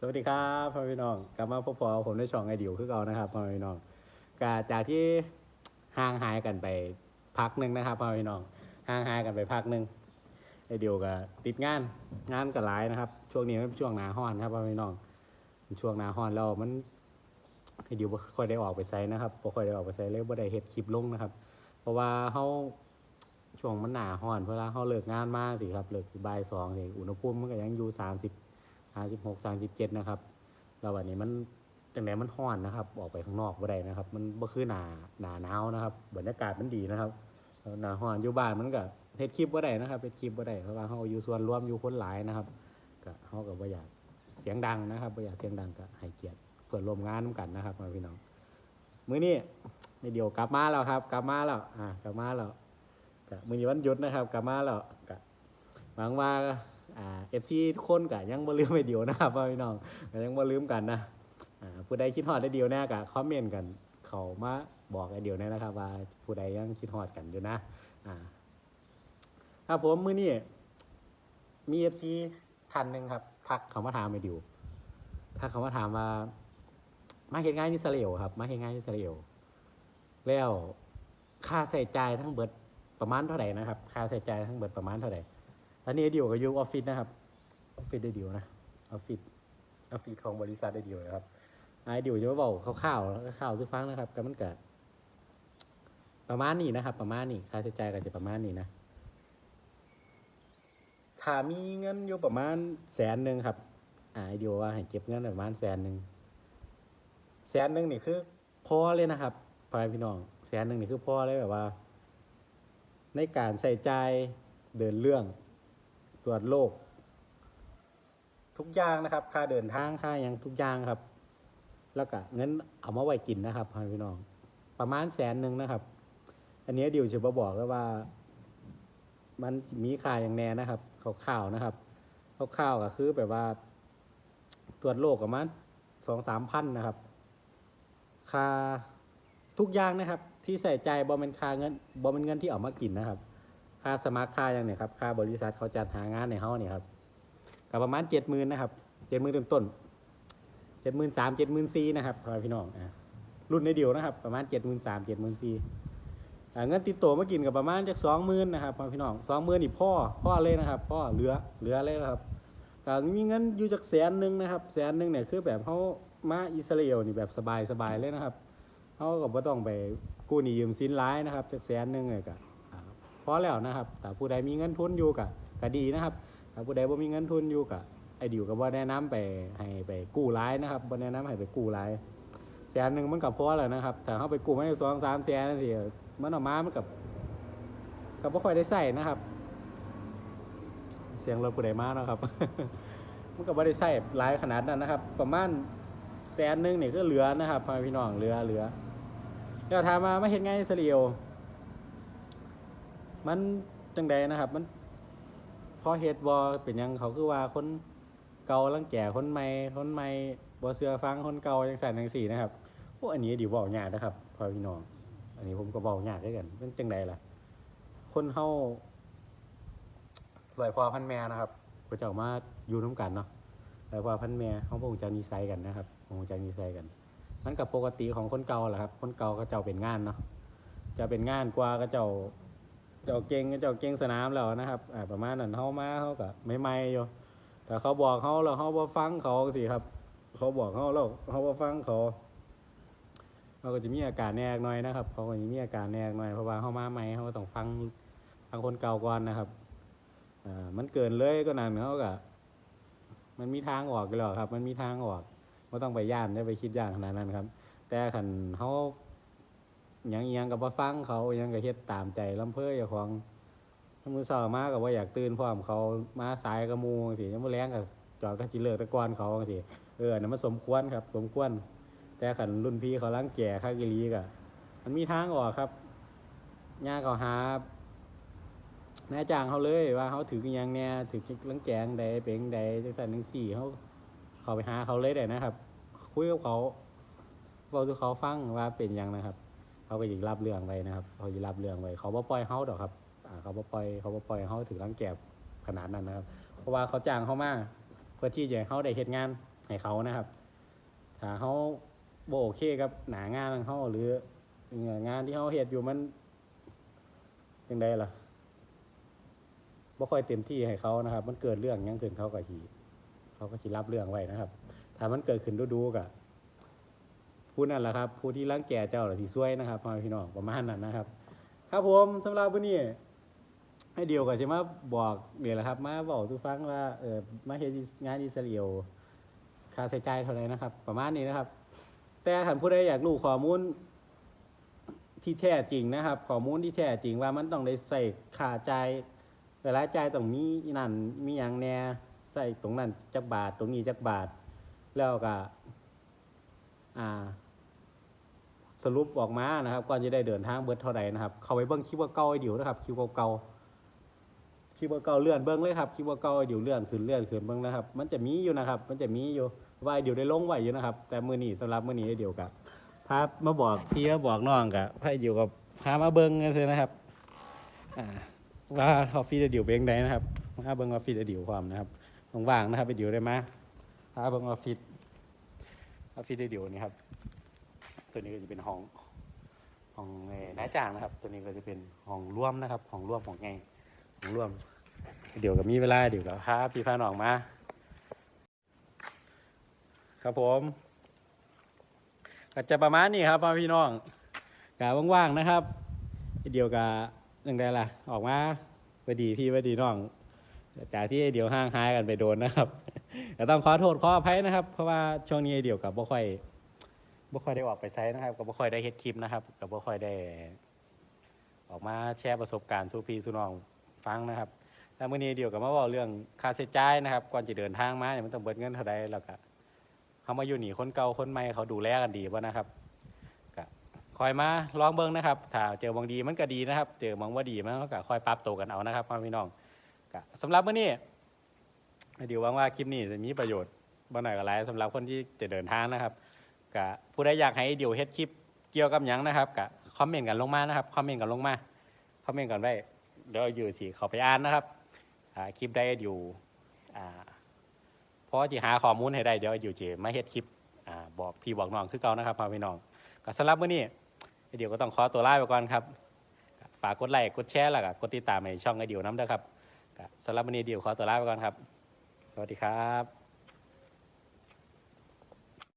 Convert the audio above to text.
สวัสดีครับพ่อพี่น้องกลับมาพบกับผมในช่องไอเดียวคือเก่านะครับพ่อพี่น้องกจากที่ห่างหายกันไปพักหนึ่งนะครับพ่อพี่น้องห่างหายกันไปพักหนึ่งไอเดียวก็ติดงานงานก็หลายนะครับ ช่วงนี้เป็นช่วงหนาห้อนครับพ่อพี่น้องช่วงหนาห้อนแล้วมันไอเดียวค่อยได้ออกไปไซนะครับบ่ค่อยได้ออกไปไซเลยบ่ได้เฮ็ดคลิปลงนะครับ เพราะว่าเฮาช่วงมันหนาห้อนเวลาเฮาเลิกงานมาสิครับเลิกบ่ายสองนี่อุณหภูมิมันก็ยังอยู่สามสิบ ห้าสิบหกสามสิบเจ็ดนะครับแล้ววันนี้มันจังไหนมันห้อนนะครับ ออกไปข้างนอกบ่ได้นะครับ มันบ่คือหนาหนาหนาวนะครับบรรยากาศมันดีนะครับหนาห้อนอยู่บ้านมันก็เฮ็ดคลิปบ่ได้นะครับเฮ็ดคลิปบ่ได้เพราะว่าเฮาอยู่ส่วนรวมอยู่คนหลายนะครับก็เฮาก็บ่อยากเสียงดังนะครับบ่อยากเสียงดังก็ให้เกียรติเพื่อนร่วมงานนํกันนะครับพี่น้องมื้อนี้ในเดียวกลับมาแล้วครับ กลับมาแล้วอ่ากลับมาแล้วก็มื้อนี้วันหยุดนะครับ กลับมาแล้วก็หวังว่า อ่าเอฟซีทุกคนก็ยังบ่ลืมไอเดียวนะครับพี่น้องก็ยังบ่ลืมกันนะอ่าผู้ใดคิดฮอดไอเดียวแน่ก็คอมเมนต์กันเขามาบอกไอเดียวแน่นะครับ ว่าผู้ใดยังคิดฮอดกันอยู่นะอ่าครับผมมื้อนี้มีเอฟซีท่านหนึ่งครับทักเขามาถามไอเดียวทักเขามาถามว่ามาเห็นง่ายนิสราเอลครับ มาเห็นง่ายนิสราเอลแล้วค่าใช้จ่ายทั้งเบิดประมาณเท่าไหร่นะครับ ค่าใช้จ่ายทั้งเบิดประมาณเท่าไหร่ อันนี้เดียวกับยูออฟฟิศนะครับออฟฟิศได้เดียวนะออฟฟิศออฟฟิศของบริษัทได้เดียวนะครับไอเดียวจะมาบอกคร่าวๆแล้วก็ข่าวซื้อฟังนะครับก็มันเกิดประมาณนี้นะครับ ประมาณนี้ค่าใช้จ่ายก็จะประมาณนี้นะถ้ามีเงินอยู่ประมาณแสนหนึ่งครับอ่าไอเดียวว่าให้เก็บเงินประมาณแสนหนึ่งแสนหนึ่งนี่คือพอเลยนะครับพ่อพี่น้องแสนหนึ่งนี่คือพอเลยแบบว่า ในการใส่ใจเดินเรื่อง ตรวจโรคทุกอย่างนะครับ ค่าเดินทางค่าอย่างทุกอย่างครับ แล้วก็เงินเอามาไว้กินนะครับพี่น้อง ประมาณแสนหนึ่งนะครับ อันนี้เดี๋ยวจะมาบอกแล้วว่า มันมีค่าอย่างแน่นะครับข่าวๆนะครับข่าวๆก็คือแบบว่า ตรวจโรคประมาณสองสามพันนะครับ ค่าทุกอย่างนะครับ ที่ใส่ใจบอเป็นค่าเงินบอเป็นเงินที่เอามากินนะครับ ค่าสมัครค่าอย่างเนี่ยครับค่าบริษัทเขาจัดหางานในเฮาเนี่ยครับก็ประมาณเจ็ดหมื่นนะครับเจ็ดหมื่นต้นเจ็ดหมื่นสามเจ็ดหมื่นสี่นะครับพ่อพี่น้องอะรุ่นในเดียวนะครับ ประมาณเจ็ดหมื่นสามเจ็ดหมื่นสี่เงินติดตัวมากินกับประมาณจากสองหมื่นนะครับพ่อพี่น้องสองหมื่นนี่พ่อพ่อเลยนะครับพ่อเหลือเหลือเลยนะครับก็มีเงินอยู่จากแสนหนึ่งนะครับแสนหนึ่งเนี่ยคือแบบเขามาอิสราเอลนี่แบบสบายสบายเลยนะครับเขาก็บ่ต้องไปกู้หนี้ยืมสินร้ายนะครับจากแสนหนึ่งเลยก็พ อแล้วนะครับแต่ผู้ใดมีเงินทุนอยู่กะก็ดีนะครับแต่ผู้ใดบ่มีเงินทุนอยู่กะไอเดิวก็บ่าแนะนำไปให้ไปกู้หลายนะครับบ่แนะนำให้ไปกู้หลายแสนหนึ่งมันก็พอแล้วนะครับแต่เฮาไปกู้มาได้สองสามแสนจังซี่มันออกมามันกับก็บ่ค่อยได้ใช้นะครับ เสียงรถผู้ใดมาเนะครับ มันก็บ่ได้ใช้หลายขนาดนั้นนะครับ ประมาณแสนหนึ่งนี่ก็เหลือนะครับพี่น้องเหลือเหลือแล้วถามมามาเฮ็ดไงอิสราเอล มันจังใดนะครับ มันพอเฮ็ดบอเป็นหยังเขาคือว่าคนเก่าลังแก่คนใหม่คนใหม่บ่เสือฟังคนเก่าจังซั่นจังซี่นะครับพวกอันนี้ดิเว้ายากนะครับพ่อพี่น้อง อันนี้ผมก็เว้ายากคือกันมันจังใดล่ะ คนเฮาลอยพอพันแม่นะครับก็จะออกมาอยู่นํกันเนาะลอยพอพันแม่เฮาบ่ฮู้จักนิสัยกันนะครับบ่ฮู้จักนิสัยกัน มันกับปกติของคนเก่าแหละครับ คนเก่าก็เจ้าเป็นงานเนาะจะเป็นงานกว่าก็เจ้า เจ้าเก่งเจ้าเก่งสนามแล้วนะครับอ่าประมาณนั้นเฮามาเฮาก็ไม่ไม่ๆอยู่แต่เขาบอกเฮาแล้วเฮาบ่ฟังเขาสิครับ เขาบอกเฮาแล้วเฮาบ่ฟังเขาเขาก็จะมีอาการแนกหน่อยนะครับเขาก็จะมีอาการแนกหน่อยเพราะว่าเฮามาใหม่เฮาก็ต้องฟังฟังคนเก่าก่อนนะครับอ่ามันเกินเลยก็นั่นเขาก็มันมีทางออกอยู่แล้วครับ มันมีทางออกบ่ต้องไปย่านได้ไปคิดย่านขนาดนั้นครับ แต่คันเฮา หยังอิหยังกับว่าฟังเขาอิหยังกับเฮ็ดตามใจลำเพอเจ้าของถ้ามือเช้ามากับว่าอยากตื่นพร้อมเขามาสายกับมูงสิยังบ่แรงกับจอดก็จิเลิกแตะกอนเขาสิเอออันนั้นมันสมควรครับ สมควร แต่ขันรุ่นพี่เขาลังแก่ข้ากิลีกะมันมีทางออกครับย่าเขาหาแน่จ้างเขาเลยว่าเขาถือยังแน่ถือลังแกงใดเป็นใดจังซั่นจังซี่เขาเขาไปหาเขาเลยได้นะครับ คุยกับเขาเว้าสู่เขาฟังว่าเป็นยังนะครับ เขาก็ยิงรับเรื่องไว้นะครับเขายิงรับเรื่องไว้เขาบ่ปล่อยเฮาดอกครับเขาบ่ปล่อยเขาบ่ปล่อยเฮาถึงรังแกบขนาดนั้นนะครับ เพราะว่าเขาจ้างเขามาเพื่อที่จะเฮาได้เฮ็ดงานให้เขานะครับ ถ้าเขาโบโอเคกับหนางานของเขาหรืองานที่เขาเฮ็ดอยู่มันยังไงล่ะบ่ค่อยเต็มที่ให้เขานะครับ มันเกิดเรื่องยังขึ้นเขาก็ทีเขาก็สิรับเรื่องไว้นะครับ ถ้ามันเกิดขึ้นดูๆกับ ผู้นั่นแหละครับผู้ที่รังแกเจ้าหรือที่ซวยนะครับพ่อพี่น้องประมาณนั้นนะครับ ครับผมสำหรับวันนี้ให้เดียวก็จะมบอกเดี๋ยวแหละครับ มาบอกทุกฟังว่าเออมาเฮ็ดงานอิสราเอลค่าใช้จ่ายเท่าไหร่นะครับ ประมาณนี้นะครับ แต่ถ้าผู้ใดอยากรู้ข้อมูลที่แท้จริงนะครับ ข้อมูลที่แท้จริงว่ามันต้องได้ใส่ค่าจ่ายแต่ละจ่ายต้องมีนั่นมีอย่างแน่ใส่ตรงนั้นจักบาทตรงนี้จักบาท แล้วก็อ่า สรุปออกมานะครับก่อนจะได้เดินทางเบิดเท่าใดนะครับ เขาไปเบิ้งคลิปว่าเก่าไอเดียวนะครับคลิปเก่าคลิปเก่าเลื่อนเบิ้งเลยครับคลิปเก่าไอเดียวเลื่อนขึ้นเลื่อนขึ้นเบิ้งนะครับ มันจะมีอยู่นะครับ มันจะมีอยู่ว่าไอเดียวได้ลงไว้อยู่นะครับ แต่มือนี้สำหรับมือนี้ไอ้เดียวกับพามาบอกพี่มาบอกน้องกับพาไอ้เดียวกับพามาเบิ้งกันเลยนะครับอ่าว่าออฟฟิศไอ้เดียวเป็นยังไงนะครับมาเบิ้งออฟฟิศเดียวความนะครับว่างๆนะครับไอ้เดียวได้ไหมพาเบิ้งออฟฟิศออฟฟิศเดียวนี่ครับ ตัวนี้ก็จะเป็นห้องห้องเอ่อนายจ้างนะครับ ตัวนี้ก็จะเป็นห้องร่วมนะครับห้องร่วมของไงห้องร่วม เดี๋ยวกับมีเวลาเดี๋ยวกับพาพี่พาน้องมา ครับผมก็จะประมาณนี้ครับพ่อพี่น้องกะว่างๆนะครับเดี๋ยวกับยังไงล่ะ ออกมาพอดีพี่พอดีน้องจากที่เดี๋ยวห่างหายกันไปโดนนะครับก็ต้องขอโทษขออภัยนะครับ เพราะว่าช่วงนี้เดี๋ยวกับบ่ค่อย บ่ค่อยได้ออกไปไซต์นะครับก็บ่ค่อยได้เฮ็ดคลิปนะครับก็บ่ค่อยได้ ออกมาแชร์ประสบการณ์สู่พี่สู่น้องฟังนะครับแล้วมื้อนี้เดี๋ยวก็มาเว้าเรื่องค่าใช้จ่ายนะครับ ก่อนจะเดินทางมาเนี่ยมันต้องเบิดเงินเท่าใดแล้วก็เขามาอยู่หนีคนเก่าคนใหม่เขาดูแลกันดีบ่นะครับก็คอยมาลองเบิ่งนะครับ ถ้าเจอบางดีมันก็ดีนะครับ เจอบางว่าดีมันก็คอยปรับตัวกันเอานะครับพ่อพี่น้องก็สำหรับมื้อนี้เดี๋ยวหวังว่าคลิปนี้จะมีประโยชน์บ่น้อยก็หลายสำหรับคนที่จะเดินทางนะครับ กะผู้ใดอยากให้เดี๋ยวเฮ็ดคลิปเกี่ยวกับหยังนะครับกะคอมเมนต์กันลงมานะครับคอมเมนต์กันลงมาคอมเมนต์กันไว้เดี๋ยวอยู่ที่เขาไปอ่านนะครับคลิปได้อยู่เพราะจะหาข้อมูลให้ได้เดี๋ยวอยู่ที่มาเฮ็ดคลิปอบอกพี่บอกน้องคือเก่านะครับพ่อพี่น้องก็สำหรับมื้อนี้เดี๋ยวก็ต้องขอตัวลาไปก่อนครับฝากกดไลค์กดแชร์แล้วก็กดติดตามในช่องไอเดียวน้ำเด้อครับสำหรับมื้อนี้เดี๋ยวขอตัวลาไปก่อนครับ สวัสดีครับ